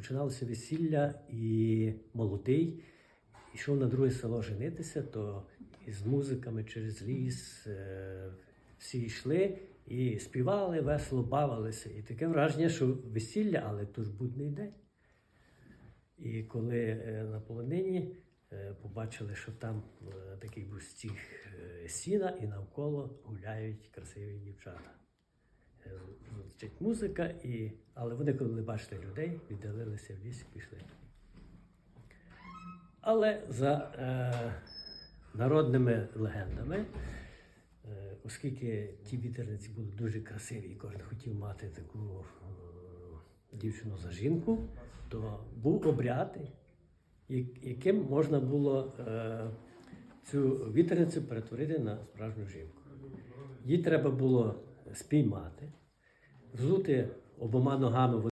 починалося весілля, і молодий йшов на друге село женитися, то із музиками через ліс е, всі йшли і співали, весело бавилися. І таке враження, що весілля, але то ж будний день. І коли е, на полонині е, побачили, що там такий був стіг сіна, і навколо гуляють красиві дівчата. Звучить музика, і... але вони, коли бачили людей, віддалилися в ліс і пішли. Але за е, народними легендами, е, оскільки ті вітерниці були дуже красиві, і кожен хотів мати таку е, дівчину за жінку, то був обряд, яким можна було е, цю вітерницю перетворити на справжню жінку. Її треба було спіймати, взути обома ногами